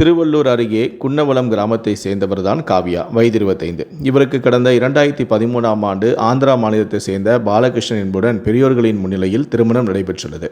திருவள்ளூர் அருகே குன்னவளம் கிராமத்தை சேர்ந்தவர்தான் காவியா வயது இருபத்தைந்து. இவருக்கு கடந்த இரண்டாயிரத்தி பதிமூணாம் ஆண்டு ஆந்திரா மாநிலத்தை சேர்ந்த பாலகிருஷ்ணன் என்புடன் பெரியோர்களின் முன்னிலையில் திருமணம் நடைபெற்றுள்ளது.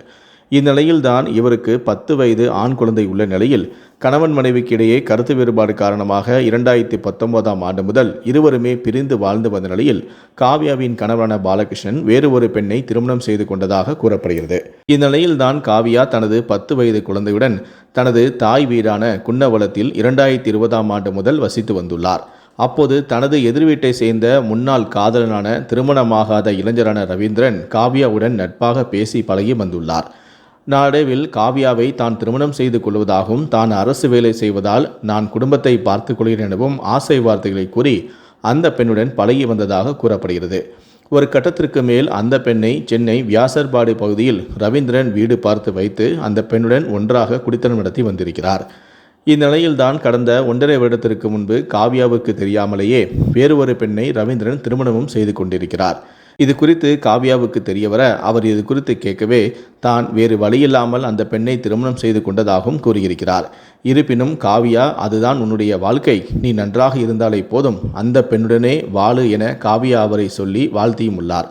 இந்நிலையில்தான் இவருக்கு பத்து வயது ஆண் குழந்தை உள்ள நிலையில் கணவன் மனைவிக்கு இடையே கருத்து வேறுபாடு காரணமாக இரண்டாயிரத்தி பத்தொன்பதாம் ஆண்டு முதல் இருவருமே பிரிந்து வாழ்ந்து வந்த நிலையில் காவியாவின் கணவரான பாலகிருஷ்ணன் வேறு ஒரு பெண்ணை திருமணம் செய்து கொண்டதாக கூறப்படுகிறது. இந்நிலையில்தான் காவியா தனது பத்து வயது குழந்தையுடன் தனது தாய் வீடான குன்னவளத்தில் இரண்டாயிரத்தி இருபதாம் ஆண்டு முதல் வசித்து வந்துள்ளார். அப்போது தனது எதிர் வீட்டை சேர்ந்த முன்னாள் காதலனான திருமணமாகாத இளைஞரான ரவீந்திரன் காவ்யாவுடன் நட்பாக பேசி பழகி வந்துள்ளார். நாளடைவில் காவியாவை தான் திருமணம் செய்து கொள்வதாகவும் தான் அரசு வேலை செய்வதால் நான் குடும்பத்தை பார்த்து கொள்கிறேன் எனவும் ஆசை வார்த்தைகளை கூறி அந்த பெண்ணுடன் பழகி வந்ததாக கூறப்படுகிறது. ஒரு கட்டத்திற்கு மேல் அந்த பெண்ணை சென்னை வியாசர்பாடு பகுதியில் ரவீந்திரன் வீடு பார்த்து வைத்து அந்த பெண்ணுடன் ஒன்றாக குடித்தனம் நடத்தி வந்திருக்கிறார். இந்நிலையில்தான் கடந்த ஒன்றரை வருடத்திற்கு முன்பு காவியாவுக்கு தெரியாமலேயே வேறு ஒரு பெண்ணை ரவீந்திரன் திருமணமும் செய்து கொண்டிருக்கிறார். இது குறித்து காவியாவுக்கு தெரியவர அவர் இது குறித்து கேட்கவே தான் வேறு வழியில்லாமல் அந்த பெண்ணை திருமணம் செய்து கொண்டதாகவும் கூறியிருக்கிறார். இருப்பினும் காவியா அதுதான் உன்னுடைய வாழ்க்கை. நீ நன்றாக இருந்தாலே போதும். அந்த பெண்ணுடனே வாழு என காவியா அவரை சொல்லி வாழ்த்தியும் உள்ளார்.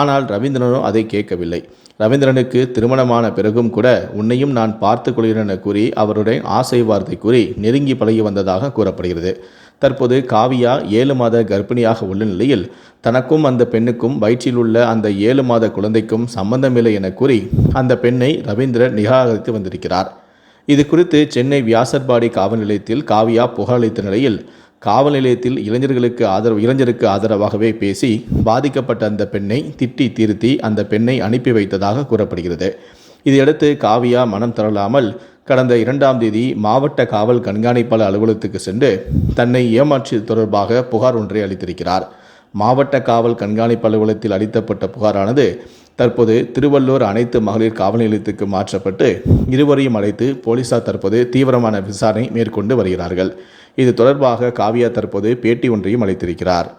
ஆனால் ரவீந்திரனோ அதை கேட்கவில்லை. ரவீந்திரனுக்கு திருமணமான பிறகும் கூட உன்னையும் நான் பார்த்து கொள்கிறேன் என கூறி அவருடைய ஆசை வார்த்தை கூறி நெருங்கி பழகி வந்ததாக கூறப்படுகிறது. தற்போது காவியா ஏழு மாத கர்ப்பிணியாக உள்ள நிலையில் தனக்கும் அந்த பெண்ணுக்கும் வயிற்றில் உள்ள அந்த ஏழு மாத குழந்தைக்கும் சம்பந்தமில்லை என கூறி அந்த பெண்ணை ரவீந்திரன் நிராகரித்து வந்திருக்கிறார். இது குறித்து சென்னை வியாசர்பாடி காவல் நிலையத்தில் காவியா புகாரளித்த நிலையில் காவல் நிலையத்தில் இளைஞர்களுக்கு ஆதரவு இளைஞருக்கு ஆதரவாகவே பேசி பாதிக்கப்பட்ட அந்த பெண்ணை திட்டி திருத்தி அந்த பெண்ணை அனுப்பி வைத்ததாக கூறப்படுகிறது. இதையடுத்து காவியா மனம் தளராமல் கடந்த இரண்டாம் தேதி மாவட்ட காவல் கண்காணிப்பாளர் அலுவலகத்துக்கு சென்று தன்னை ஏமாற்றியது தொடர்பாக புகார் ஒன்றை அளித்திருக்கிறார். மாவட்ட காவல் கண்காணிப்பு அலுவலகத்தில் அளித்தப்பட்ட புகாரானது தற்போது திருவள்ளூர் அனைத்து மகளிர் காவல் நிலையத்துக்கு மாற்றப்பட்டு இருவரையும் அழைத்து போலீசார் தற்போது தீவிரமான விசாரணை மேற்கொண்டு வருகிறார்கள். இது தொடர்பாக காவியா தற்போது பேட்டி ஒன்றையும் அளித்திருக்கிறார்.